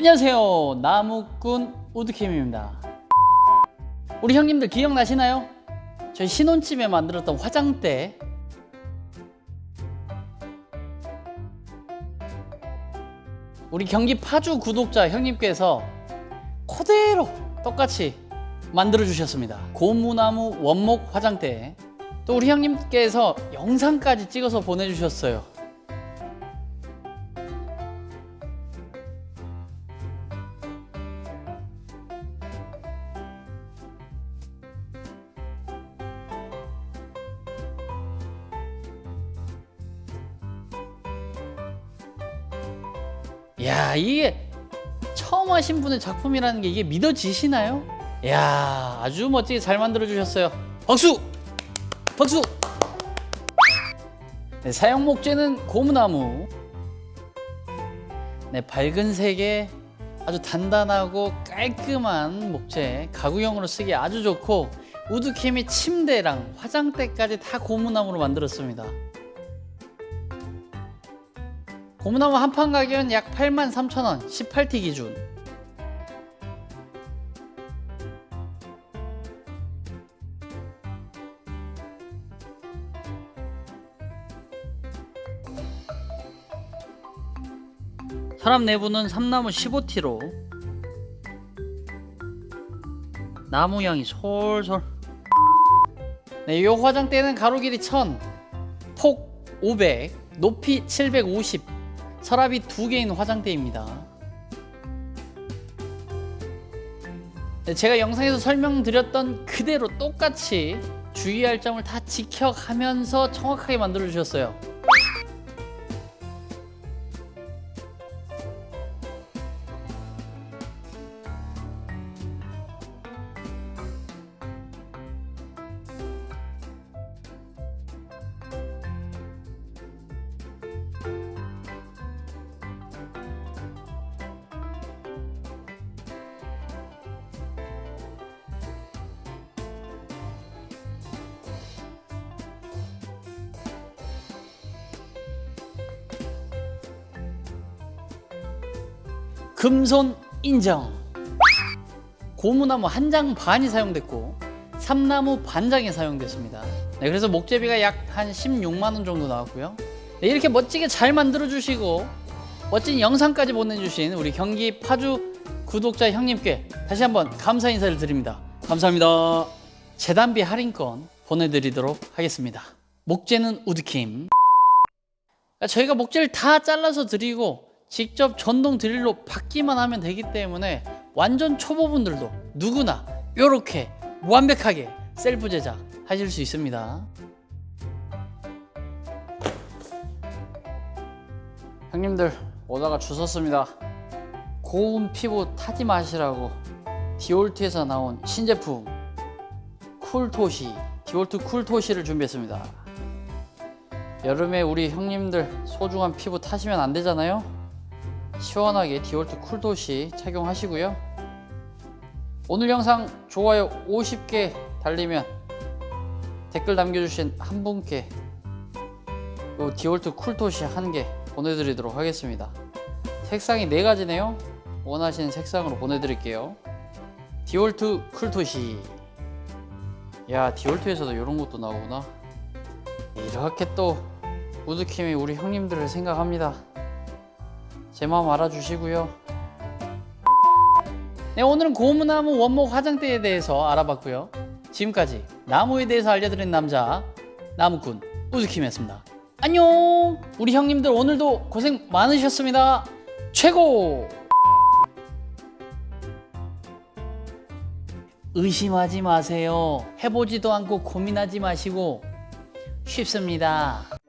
안녕하세요. 나무꾼 우드킴입니다. 우리 형님들 기억나시나요? 저희 신혼집에 만들었던 화장대. 우리 경기 파주 구독자 형님께서 그대로 똑같이 만들어 주셨습니다. 고무나무 원목 화장대. 또 우리 형님께서 영상까지 찍어서 보내주셨어요 야 이게 처음 하신 분의 작품이라는 게 이게 믿어지시나요? 야 아주 멋지게 잘 만들어 주셨어요. 박수! 박수! 네, 사용 목재는 고무나무. 네 밝은 색의 아주 단단하고 깔끔한 목재. 가구용으로 쓰기 아주 좋고 우드캠이 침대랑 화장대까지 다 고무나무로 만들었습니다 고무나무 한 판 가격은 약 83,000원 18T 기준. 서랍 내부는 삼나무 15T로. 나무 향이 솔솔. 네, 이 화장대는 가로 길이 1000, 폭 500, 높이 750 서랍이 두 개인 화장대입니다. 네, 제가 영상에서 설명드렸던 그대로 똑같이 주의할 점을 다 지켜가면서 정확하게 만들어 주셨어요. 금손 인정. 고무나무 한 장 반이 사용됐고 삼나무 반장이 사용됐습니다. 네, 그래서 목재비가 약 한 16만 원 정도 나왔고요. 네, 이렇게 멋지게 잘 만들어 주시고 멋진 영상까지 보내주신 우리 경기 파주 구독자 형님께 다시 한번 감사 인사를 드립니다. 감사합니다. 재단비 할인권 보내드리도록 하겠습니다. 목재는 우드킴. 그러니까 저희가 목재를 다 잘라서 드리고 직접 전동 드릴로 받기만 하면 되기 때문에 완전 초보분들도 누구나 이렇게 완벽하게 셀프 제작 하실 수 있습니다. 형님들 오다가 주웠습니다. 고운 피부 타지 마시라고 디올트에서 나온 신제품 쿨토시 디올트 쿨토시를 준비했습니다. 여름에 우리 형님들 소중한 피부 타시면 안 되잖아요. 시원하게 디올트 쿨도시 착용하시고요. 오늘 영상 좋아요 50개 달리면 댓글 남겨주신 한 분께 요 디올트 쿨도시 한 개 보내드리도록 하겠습니다. 색상이 네 가지네요. 원하시는 색상으로 보내드릴게요. 디올트 쿨토시. 야 디올트에서도 이런 것도 나오구나. 이렇게 또 우드킴이 우리 형님들을 생각합니다. 제 마음 알아주시고요. 네, 오늘은 고무나무 원목 화장대에 대해서 알아봤고요. 지금까지 나무에 대해서 알려드린 남자 나무꾼 우즈킴이었습니다. 안녕! 우리 형님들 오늘도 고생 많으셨습니다. 최고! 의심하지 마세요. 해보지도 않고 고민하지 마시고 쉽습니다.